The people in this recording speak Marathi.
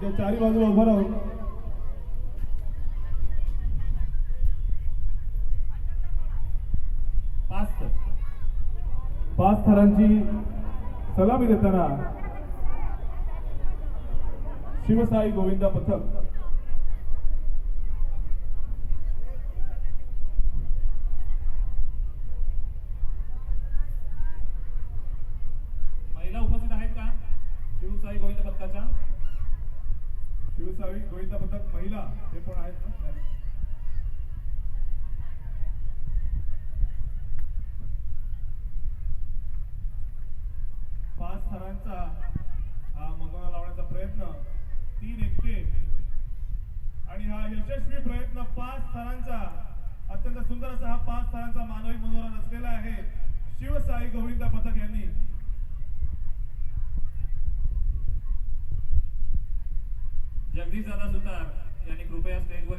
त्याच्या चारी बाजूला उभं राहून. पाच तर पाच थरांची सलामी देताना शिवसाई गोविंदा पथक. महिला उपस्थित आहेत का? शिवसाई गोविंद पथकाच्या? शिवसाई गोविंदा पथक महिला हे पण आहेत ना? पाच थरांचा हा मंगळा लावण्याचा प्रयत्न. तीन एकटे. आणि हा यशस्वी प्रयत्न पाच थरांचा. अत्यंत सुंदर असा हा पाच थरांचा मानवी मनोरा रचलेला आहे. शिवसाई गोविंदा पथक यांनी जगदीश दादा सुतार यांनी कृपया स्टेजवर